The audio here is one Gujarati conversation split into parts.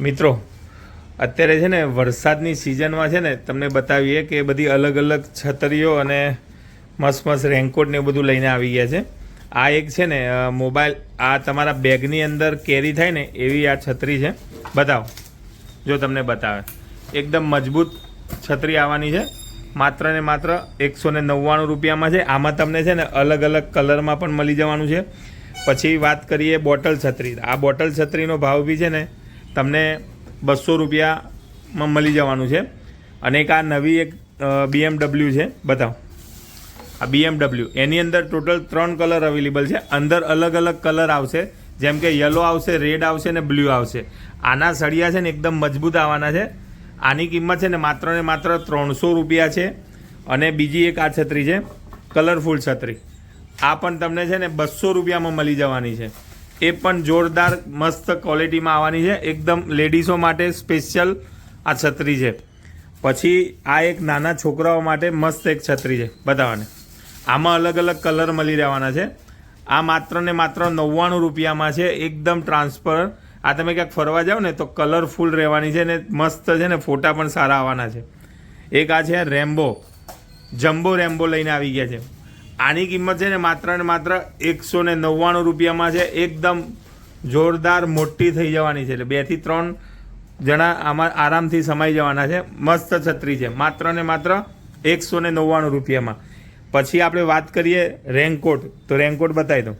મિત્રો, અત્યારે છે ને વરસાદની સિઝનમાં છે ને તમને બતાવીએ કે બધી અલગ અલગ છતરીઓ અને મસ્ત મસ્ત રેનકોટ ને બધું લઈને આવી ગયા છે. આ એક છે ને મોબાઈલ આ તમારા બેગની અંદર કેરી થાય ને એવી આ છત્રી છે. બતાવો. જો તમને બતાવે. એકદમ મજબૂત છત્રી આવવાની છે. માત્ર ને માત્ર એકસો ને નવ્વાણું રૂપિયામાં છે. આમાં તમને છે ને અલગ અલગ કલરમાં પણ મળી જવાનું છે. પછી વાત કરીએ બોટલ છત્રી. આ બોટલ છત્રીનો ભાવ બી છે ને તમને બસો રૂપિયામાં મળી જવાનું છે. અને એક આ નવી એક બીએમડબલ્યુ છે. બતાવો. આ બીએમડબલ્યુ એની અંદર ટોટલ ત્રણ કલર અવેલેબલ છે. અંદર અલગ અલગ કલર આવશે. જેમ કે યલો આવશે રેડ આવશે ને બ્લુ આવશે. આના સળિયા છે ને એકદમ મજબૂત આવવાના છે. આની કિંમત છે ને માત્ર ને માત્ર ત્રણસો રૂપિયા છે. અને બીજી એક આ છત્રી છે. કલરફુલ છત્રી. આ પણ તમને છે ને બસો રૂપિયામાં મળી જવાની છે. એ પણ જોરદાર મસ્ત ક્વોલિટીમાં આવવાની છે. એકદમ લેડીઝો માટે સ્પેશિયલ આ છત્રી છે. પછી આ એક નાના છોકરાઓ માટે મસ્ત એક છત્રી છે. બતાવવાને આમાં અલગ અલગ કલર મળી રહેવાના છે. આ માત્ર ને માત્ર નવ્વાણું રૂપિયામાં છે. એકદમ ટ્રાન્સફર આ તમે ક્યાંક ફરવા જાઓ ને તો કલરફુલ રહેવાની છે ને મસ્ત છે ને ફોટા પણ સારા આવવાના છે. એક આ છે રેમ્બો જમ્બો રેમ્બો લઈને આવી ગયા છે. આની કિંમત છે ને માત્ર ને માત્ર એકસો ને નવ્વાણું રૂપિયામાં છે. એકદમ જોરદાર મોટી થઈ જવાની છે. એટલે બેથી ત્રણ જણા આમાં આરામથી સમાઈ જવાના છે. મસ્ત છત્રી છે. માત્ર ને માત્ર એકસો ને નવ્વાણું રૂપિયામાં. પછી આપણે વાત કરીએ રેનકોટ. તો રેનકોટ બતાવી દઉં.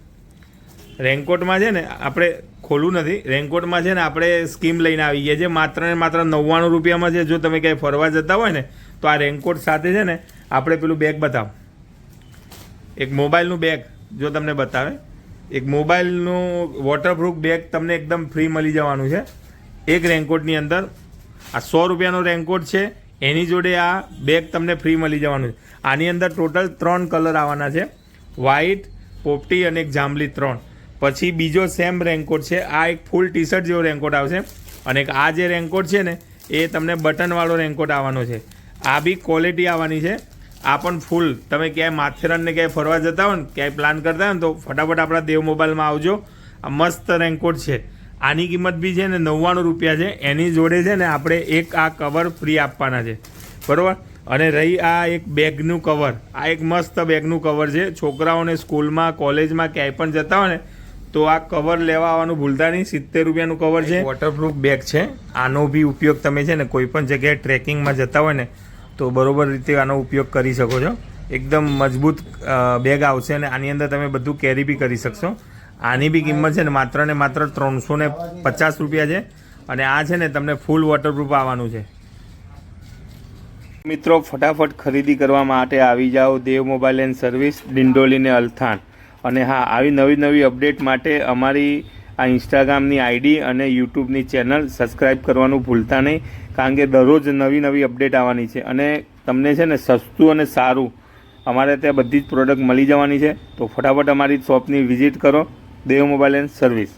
રેનકોટમાં છે ને આપણે ખોલું નથી. રેનકોટમાં છે ને આપણે સ્કીમ લઈને આવી ગયા છે. માત્ર ને માત્ર નવ્વાણું રૂપિયામાં છે. જો તમે ક્યાંય ફરવા જતા હોય ને, તો આ રેનકોટ સાથે છે ને આપણે પેલું બેગ બતાવો. એક મોબાઈલનું બેગ જો તમને બતાવે. એક મોબાઈલનું વોટરપ્રૂફ બેગ તમને એકદમ ફ્રી મળી જવાનું છે. એક રેનકોટની અંદર. આ સો રૂપિયાનો રેનકોટ છે. એની જોડે આ બેગ તમને ફ્રી મળી જવાનું છે. આની અંદર ટોટલ ત્રણ કલર આવવાના છે. વ્હાઈટ પોપટી અને એક જાંબલી ત્રણ. પછી બીજો સેમ રેનકોટ છે. આ એક ફૂલ ટી શર્ટ જેવો રેનકોટ આવશે. અને આ જે રેનકોટ છે ને, એ તમને બટનવાળો રેનકોટ આવવાનો છે. આ બી ક્વોલિટી આવવાની છે. આ પણ ફૂલ તમે ક્યાંય માથેરાનને ક્યાંય ફરવા જતા હો ને ક્યાંય પ્લાન કરતા હોય ને તો ફટાફટ આપણા દેવ મોબાઈલમાં આવજો. આ મસ્ત રેનકોટ છે. આની કિંમત બી છે ને નવ્વાણું રૂપિયા છે. એની જોડે છે ને આપણે એક આ કવર ફ્રી આપવાના છે. બરોબર? અને રહી આ એક બેગનું કવર આ એક મસ્ત બેગનું કવર છે. છોકરાઓને સ્કૂલમાં કોલેજમાં ક્યાંય પણ જતા હોય ને તો આ કવર લેવા આવવાનું ભૂલતા નહીં. સિત્તેર રૂપિયાનું કવર છે. વોટરપ્રૂફ બેગ છે. આનો બી ઉપયોગ તમે છે ને કોઈ પણ જગ્યાએ ટ્રેકિંગમાં જતા હોય ને તો બરોબર રીતે આનો ઉપયોગ કરી શકો છો. એકદમ મજબૂત બેગ આવશે અને આની અંદર તમે બધું કેરી બી કરી શકશો. આની બી કિંમત છે ને માત્ર ને માત્ર ત્રણસો ને પચાસ રૂપિયા છે. અને આ છે ને તમને ફૂલ વોટરપ્રૂફ આવવાનું છે. મિત્રો, ફટાફટ ખરીદી કરવા માટે આવી જાઓ દેવ મોબાઈલ એન્ડ સર્વિસ ડિંડોલીને અલથાણ. અને હા, આવી નવી નવી અપડેટ માટે અમારી આ ઇન્સ્ટાગ્રામની આઈડી અને યુટ્યુબની ચેનલ સબસ્ક્રાઈબ કરવાનું ભૂલતા નહીં, કારણ કે દરરોજ નવી નવી અપડેટ આવવાની છે. અને તમને છે ને સસ્તું અને સારું અમારે ત્યાં બધી જ પ્રોડક્ટ મળી જવાની છે. તો ફટાફટ અમારી શોપની વિઝિટ કરો. Dev mobile and service.